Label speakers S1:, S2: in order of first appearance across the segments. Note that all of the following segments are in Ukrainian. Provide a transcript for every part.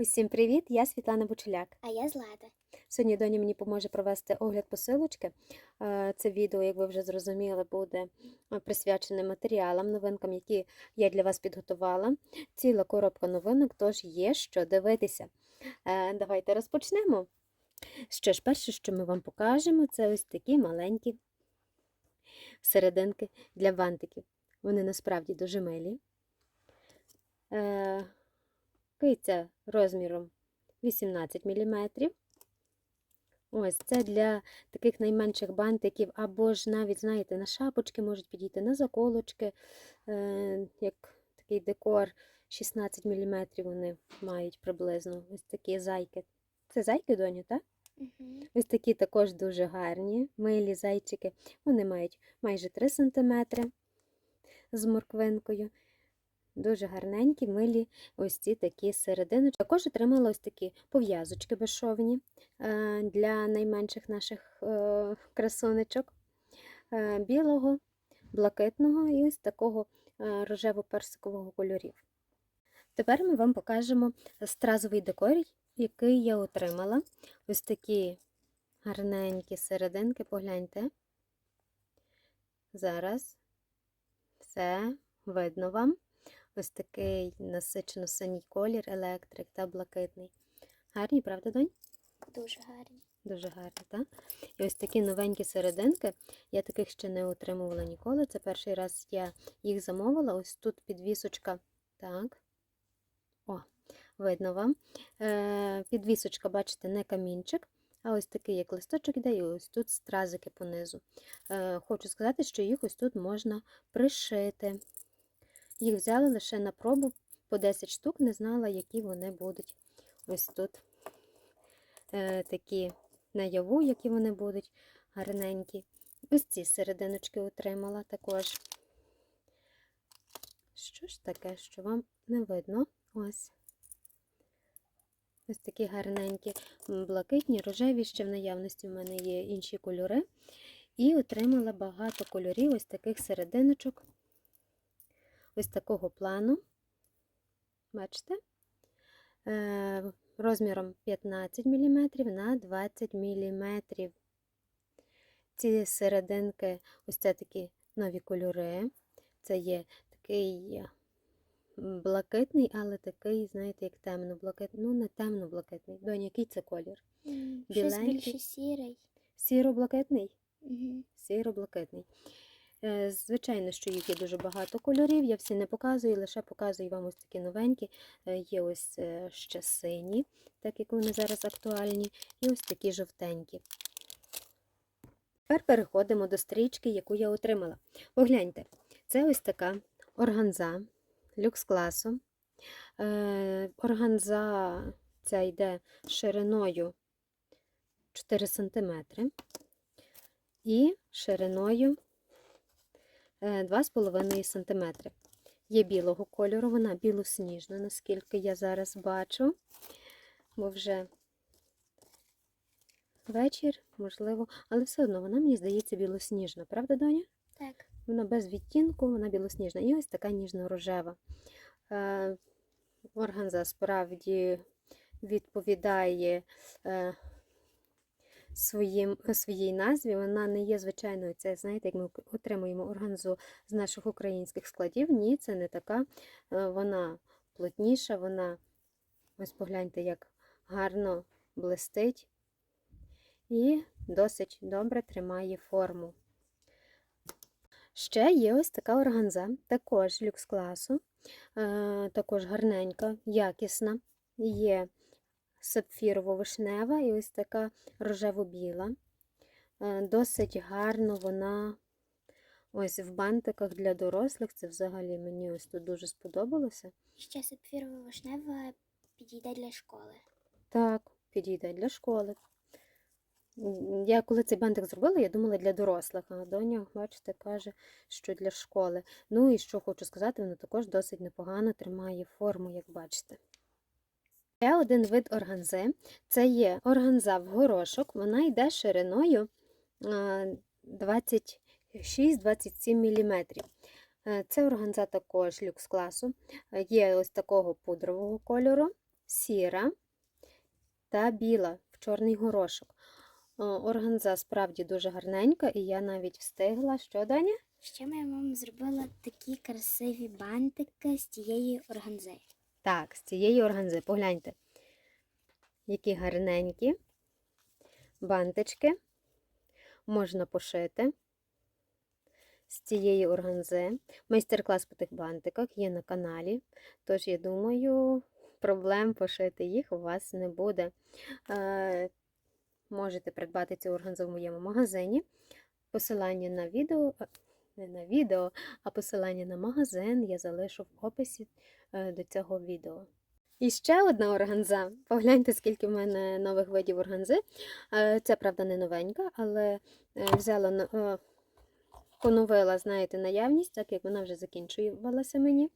S1: Усім привіт! Я Світлана Бучеляк.
S2: А я Злата.
S1: Сьогодні доня мені поможе провести огляд посилочки. Е, Це відео, як ви вже зрозуміли, буде е, присвячене матеріалам, новинкам, які я для вас підготувала. Ціла коробка новинок, тож є що дивитися. Е, Давайте розпочнемо. Що ж, перше, що ми вам покажемо, це ось такі маленькі серединки для бантиків. Вони насправді дуже милі. Киця розміром 18 мм. Ось це для таких найменших бантиків, або ж навіть, знаєте, на шапочки можуть підійти, на заколочки, е, як такий декор 16 мм вони мають приблизно. Ось такі зайки. Це зайки, доню, так?
S2: Угу.
S1: Ось такі також дуже гарні, милі зайчики. Вони мають майже 3 см з морквинкою. Дуже гарненькі, милі ось ці такі середини. Також отримала ось такі пов'язочки безшовні е, для найменших наших е, красунечок е, білого, блакитного і ось такого рожево-персикового кольорів. Тепер ми вам покажемо стразовий декор, який я отримала. Ось такі гарненькі серединки, погляньте. Зараз все видно вам. Ось такий насичено синій колір, електрик та блакитний. Гарні, правда, донь?
S2: Дуже гарні.
S1: Дуже гарні, так? І ось такі новенькі серединки. Я таких ще не отримувала ніколи. Це перший раз я їх замовила. Ось тут підвісочка. Так. О, видно вам. Е, Підвісочка, бачите, не камінчик, а ось такий, як листочок іде, і ось тут стразики понизу. Е, Хочу сказати, що їх ось тут можна пришити. Їх взяли лише на пробу по 10 штук, не знала, які вони будуть. Ось тут е, такі наяву, які вони будуть гарненькі. Ось ці серединочки отримала також. Що ж таке, що вам не видно? Ось. Ось такі гарненькі, блакитні, рожеві, ще в наявності в мене є інші кольори. І отримала багато кольорів, ось таких серединочок ось такого плану. Бачите? Е, розміром 15 мм на 20 мм. Ці серединки, ось це такі нові кольори. Це є такий блакитний, але такий, знаєте, як темно-блакитний. Ну, не темно-блакитний. Донь, який це колір?
S2: Щось більше сірий.
S1: Сіро-блакитний?
S2: Угу.
S1: Сіро-блакитний. Е, Звичайно, що їх є дуже багато кольорів, я всі не показую, лише показую вам ось такі новенькі. Е, Є ось е, ще сині, так як вони зараз актуальні, і ось такі жовтенькі. Тепер переходимо до стрічки, яку я отримала. Погляньте, це ось така органза люкс класу. Органза ця йде шириною 4 см і шириною 2,5 см. Є білого кольору, вона білосніжна, наскільки я зараз бачу, бо вже вечір, можливо, але все одно вона, мені здається, білосніжна. Правда, доня?
S2: Так.
S1: Вона без відтінку, вона білосніжна. І ось така ніжно-рожева. Е, Органза справді відповідає е, своїм, своїй назві. Вона не є звичайною. Це, знаєте, як ми отримуємо органзу з наших українських складів. Ні, це не така. Е, Вона плотніша, вона, ось погляньте, як гарно блистить і досить добре тримає форму. Ще є ось така органза, також люкс класу, е, також гарненька, якісна. Є сапфірово-вишнева і ось така рожево-біла. Е, Досить гарно вона ось в бантиках для дорослих. Це взагалі мені ось тут дуже сподобалося.
S2: Ще сапфірова вишнева підійде для школи.
S1: Так, підійде для школи. Я коли цей бантик зробила, я думала для дорослих, а доня, бачите, каже, що для школи. Ну і що хочу сказати, вона також досить непогано тримає форму, як бачите. Ще один вид органзи. Це є органза в горошок, вона йде шириною 26-27 мм. Е, Це органза також люкс класу. Е, Є ось такого пудрового кольору сіра та біла в чорний горошок. Органза справді дуже гарненька, і я навіть встигла. Що, Даня?
S2: Ще моя мама зробила такі красиві бантики з тієї органзи.
S1: Так, з цієї органзи, погляньте. Які гарненькі бантички можна пошити з цієї органзи. Майстер-клас по тих бантиках є на каналі. Тож, я думаю, проблем пошити їх у вас не буде. Е, можете придбати цю органзу в моєму магазині. Посилання на відео, е, не на відео, а посилання на магазин я залишу в описі е, до цього відео. І ще одна органза. Погляньте, скільки в мене нових видів органзи. Е, Це, правда, не новенька, але е, взяла, поновила, знаєте, наявність, так як вона вже закінчувалася мені.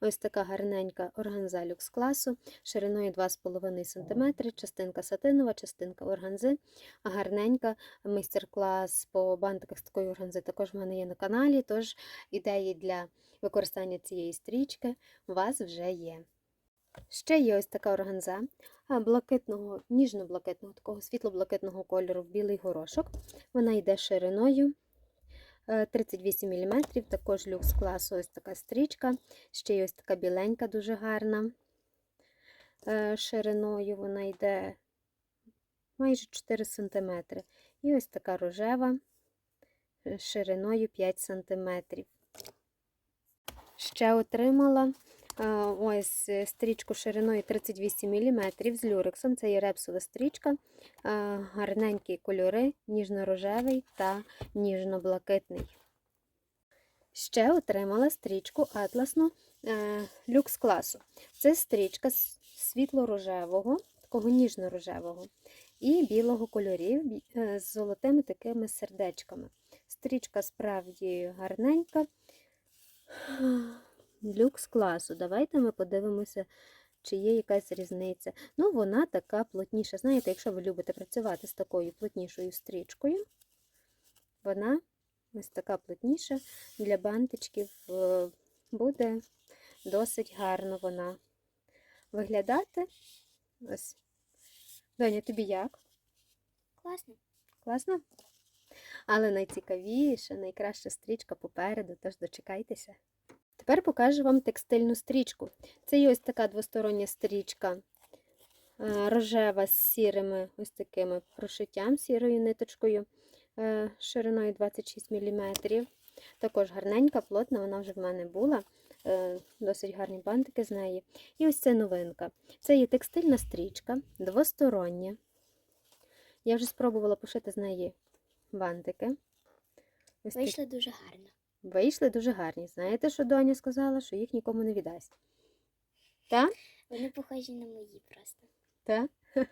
S1: Ось така гарненька органза люкс класу, шириною 2,5 см, частинка сатинова, частинка органзи. Гарненька майстер-клас по бантиках з такої органзи також в мене є на каналі, тож ідеї для використання цієї стрічки у вас вже є. Ще є ось така органза блакитного, ніжно-блакитного, такого світло-блакитного кольору в білий горошок. Вона йде шириною е, 38 мм, також люкс класу ось така стрічка. Ще й ось така біленька, дуже гарна. Е, Шириною вона йде майже 4 см. І ось така рожева е, шириною 5 см. Ще отримала е, ось е, стрічку шириною 38 мм з люрексом. Це є репсова стрічка, е, гарненькі кольори, ніжно-рожевий та ніжно-блакитний. Ще отримала стрічку атласну е, люкс класу. Це стрічка світло-рожевого, такого ніжно-рожевого і білого кольорів е, з золотими такими сердечками. Стрічка справді гарненька. Люкс класу. Давайте ми подивимося, чи є якась різниця. Ну, вона така плотніша. Знаєте, якщо ви любите працювати з такою плотнішою стрічкою, вона ось така плотніша для бантичків е, буде досить гарно вона виглядати. Ось. Доня, тобі як?
S2: Класно.
S1: Класно? Але найцікавіша, найкраща стрічка попереду, тож дочекайтеся. Тепер покажу вам текстильну стрічку. Це є ось така двостороння стрічка е, рожева з сірими ось такими прошиттям, сірою ниточкою е, шириною 26 мм. Також гарненька, плотна, вона вже в мене була. е, Досить гарні бантики з неї. І ось це новинка. Це є текстильна стрічка, двостороння. Я вже спробувала пошити з неї бантики.
S2: Вийшло дуже гарно.
S1: Вийшли дуже гарні. Знаєте, що доня сказала, що їх нікому не віддасть. Так?
S2: Вони похожі на мої просто.
S1: Так?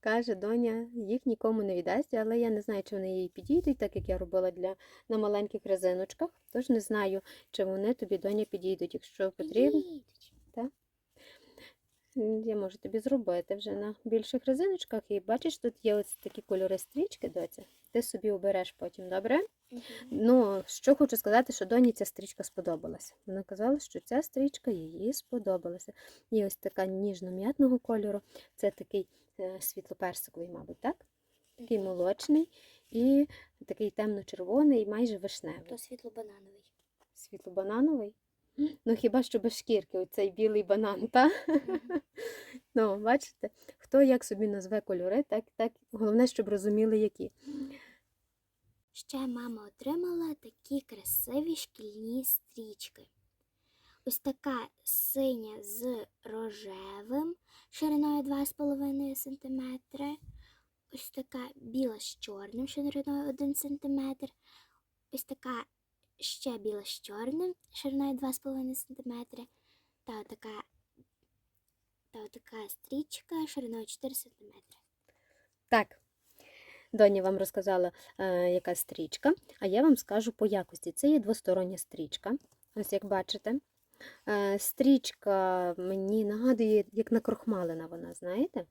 S1: Каже доня, їх нікому не віддасть, але я не знаю, чи вони їй підійдуть, так як я робила для на маленьких резиночках. Тож не знаю, чи вони тобі доня підійдуть. Якщо потрібно,
S2: Підійдуть.
S1: я можу тобі зробити вже на більших резиночках. І бачиш, тут є ось такі кольори стрічки, доця. Ти собі обереш потім, добре?
S2: Мгм.
S1: Ну, що хочу сказати, що доні ця стрічка сподобалася. Вона казала, що ця стрічка їй сподобалася. І ось така ніжно-м'ятного кольору. Це такий е, світлоперсиковий, мабуть, так? Такий молочний і такий темно-червоний, майже вишневий.
S2: То світло-банановий.
S1: Світло-банановий. Ну, хіба що без шкірки, оцей білий банан, та? Ну, бачите, хто як собі назве кольори, так, так головне, щоб розуміли, які.
S2: Ще мама отримала такі красиві шкільні стрічки. Ось така синя з рожевим, шириною 2,5 см. Ось така біла з чорним, шириною 1 см. Ось така ще біла з чорним, шириною 2,5 см. Та така, та така стрічка шириною 4 см.
S1: Так. Доня вам розказала, е, яка стрічка, а я вам скажу по якості. Це є двостороння стрічка. Ось як бачите. Е, стрічка мені нагадує, як накрохмалена вона, знаєте?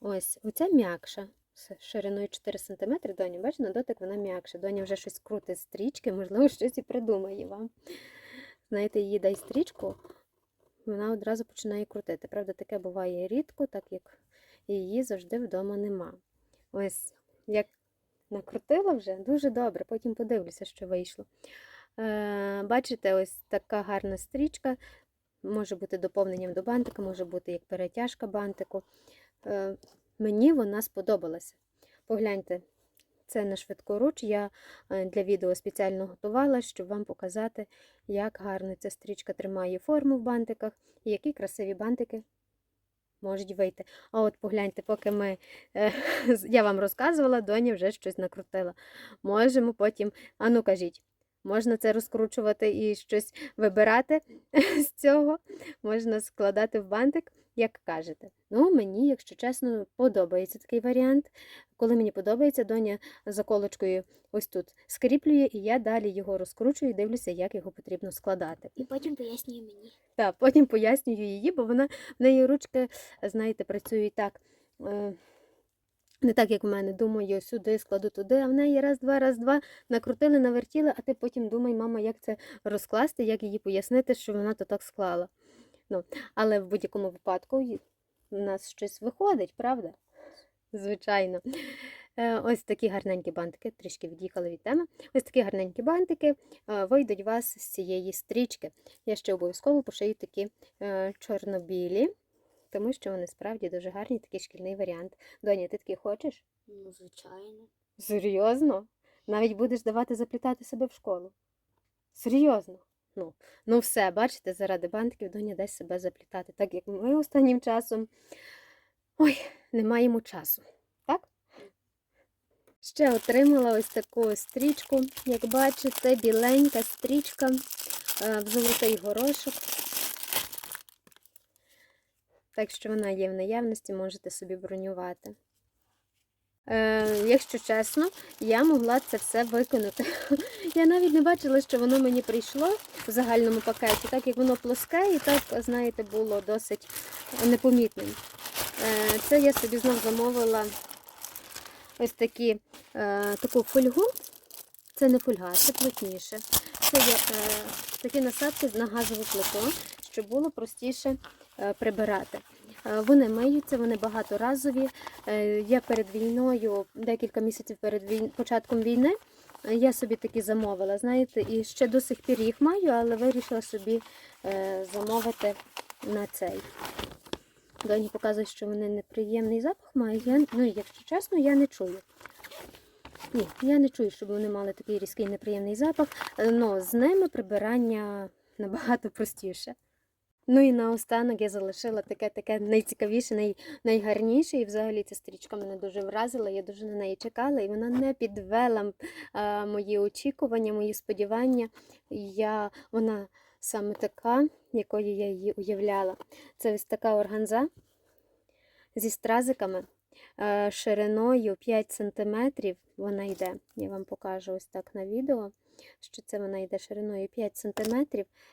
S1: Ось, оця м'якша, з шириною 4 см. Доня, бачите, на дотик вона м'якша. Доня вже щось крутить стрічки, можливо, щось і придумає вам. Знаєте, їй дай стрічку, вона одразу починає крутити. Правда, таке буває рідко, так як її завжди вдома нема. Ось як накрутила вже, дуже добре, потім подивлюся, що вийшло. Е, бачите, ось така гарна стрічка. Може бути доповненням до бантика, може бути як перетяжка бантику. Е, мені вона сподобалася. Погляньте, це на швидкоруч. Я е, для відео спеціально готувала, щоб вам показати, як гарно ця стрічка тримає форму в бантиках і які красиві бантики можуть вийти. А от погляньте, поки ми, е, я вам розказувала, доня вже щось накрутила. Можемо потім, а ну кажіть, можна це розкручувати і щось вибирати з цього, можна складати в бантик, як кажете. Ну, мені, якщо чесно, подобається такий варіант. Коли мені подобається, доня заколочкою ось тут скріплює, і я далі його розкручую і дивлюся, як його потрібно складати.
S2: І потім пояснює мені.
S1: Так, потім пояснюю її, бо вона в неї ручки, знаєте, працюють так. Е, не так, як в мене, думаю, сюди складу туди, а в неї раз, два, раз, два, накрутили, навертіли, а ти потім думай, мама, як це розкласти, як їй пояснити, що вона то так склала. Ну, але в будь-якому випадку в нас щось виходить, правда? Звичайно. Е, Ось такі гарненькі бантики, трішки від'їхали від теми. Ось такі гарненькі бантики е, вийдуть у вас з цієї стрічки. Я ще обов'язково пошию такі е, чорно-білі, тому що вони справді дуже гарні, такий шкільний варіант. Доня, ти такі хочеш?
S2: Ну, звичайно.
S1: Серйозно? Навіть будеш давати заплітати себе в школу. Серйозно? Ну, ну все, бачите, заради бантиків доня дасть себе заплітати, так як ми останнім часом. Ой, не маємо часу. Так? Ще отримала ось таку стрічку. Як бачите, біленька стрічка е, в золотий горошок. Так що вона є в наявності, можете собі бронювати. Е, якщо чесно, я могла це все виконати. Я навіть не бачила, що воно мені прийшло в загальному пакеті, так як воно плоске і так, знаєте, було досить непомітним. Е, це я собі знов замовила ось такі, е, таку фольгу. Це не фольга, це плотніше. Це є е, такі насадки на газову плиту, щоб було простіше е, прибирати. Е, Вони миються, вони багаторазові. Е, Я перед війною, декілька місяців перед війн... початком війни, е, я собі такі замовила, знаєте, і ще до сих пір їх маю, але вирішила собі е, замовити на цей. Доні показує, що вони неприємний запах мають. Я, ну, якщо чесно, я не чую. Ні, я не чую, щоб вони мали такий різкий неприємний запах. але з ними прибирання набагато простіше. Ну і наостанок я залишила таке таке найцікавіше, най, найгарніше. І взагалі ця стрічка мене дуже вразила. Я дуже на неї чекала, і вона не підвела а, мої очікування, мої сподівання. Я, вона саме така, якою я її уявляла. Це ось така органза зі стразиками. е, Шириною 5 см вона йде. Я вам покажу ось так на відео, що це вона йде шириною 5 см,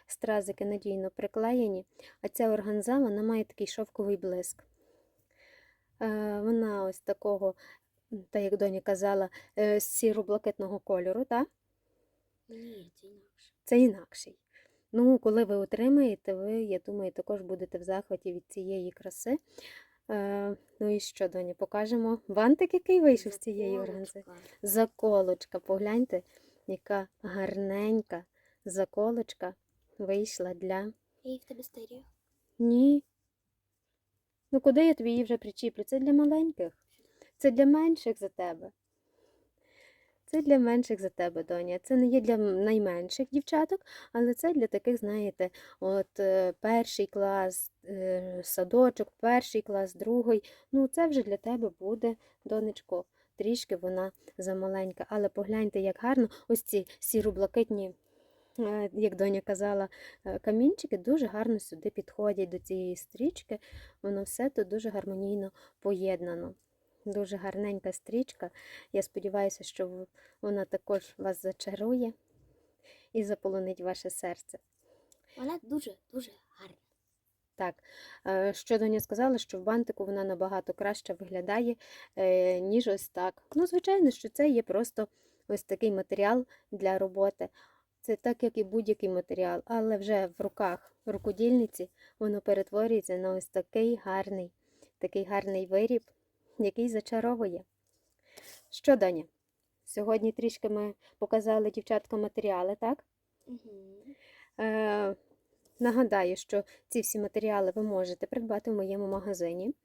S1: стразики надійно приклеєні, а ця органза вона має такий шовковий блиск. Е, Вона ось такого, так як доня казала, е, сіро-блакитного кольору, так?
S2: Ні, це інакше.
S1: це інакший. Ну, коли ви отримаєте, ви, я думаю, також будете в захваті від цієї краси. Е, ну і що, доня, покажемо бантик, який вийшов з цієї органзи.
S2: Заколочка.
S1: Заколочка, погляньте, яка гарненька заколочка вийшла для.
S2: Її в тебе старію.
S1: Ні. Ну куди я тобі її вже причіплю? Це для маленьких. Це для менших за тебе. Це для менших за тебе, доня. Це не є для найменших дівчаток, але це для таких, знаєте, от е, перший клас, е, садочок, перший клас, другий. Ну, це вже для тебе буде, донечко. Трішки вона замаленька. Але погляньте, як гарно ось ці сіро-блакитні, е, як доня казала, е, камінчики дуже гарно сюди підходять до цієї стрічки. Воно все тут дуже гармонійно поєднано. Дуже гарненька стрічка. Я сподіваюся, що вона також вас зачарує і заполонить ваше серце.
S2: Вона дуже дуже гарна.
S1: Так, е, що Доня сказала, що в бантику вона набагато краще виглядає, е, ніж ось так. Ну, звичайно, що це є просто ось такий матеріал для роботи. Це так, як і будь-який матеріал, але вже в руках рукодільниці воно перетворюється на ось такий гарний, такий гарний виріб, який зачаровує. Що, Доня? Сьогодні трішки ми показали дівчаткам матеріали, так?
S2: Угу.
S1: Е, нагадаю, що ці всі матеріали ви можете придбати в моєму магазині.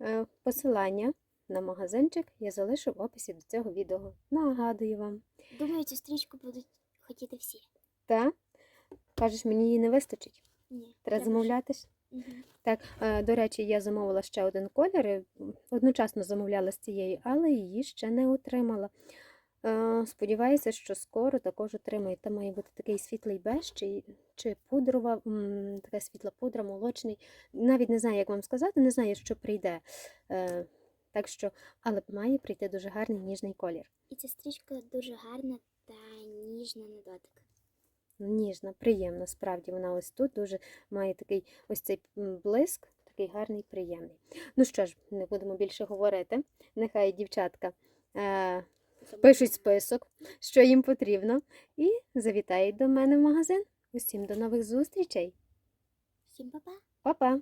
S1: Е, посилання на магазинчик я залишу в описі до цього відео. Нагадую вам.
S2: Думаю, цю стрічку будуть хотіти всі.
S1: Та? Кажеш, мені її не вистачить.
S2: Ні.
S1: Треба замовляти?
S2: Угу.
S1: Так, е, до речі, я замовила ще один колір. Одночасно замовляла з цією, але її ще не отримала. Е, Сподіваюся, що скоро також отримаю. Там має бути такий світлий беж чи, чи пудрова, така світла пудра, молочний. Навіть не знаю, як вам сказати, не знаю, що прийде. Е, Так що, але має прийти дуже гарний ніжний колір.
S2: І ця стрічка дуже гарна та ніжна на дотик.
S1: Ніжна, приємна, справді вона ось тут дуже має такий ось цей блиск, такий гарний, приємний. Ну що ж, не будемо більше говорити. Нехай дівчатка е, пишуть список, що їм потрібно, і завітають до мене в магазин. Усім до нових зустрічей.
S2: Всім па-па!
S1: Па-па!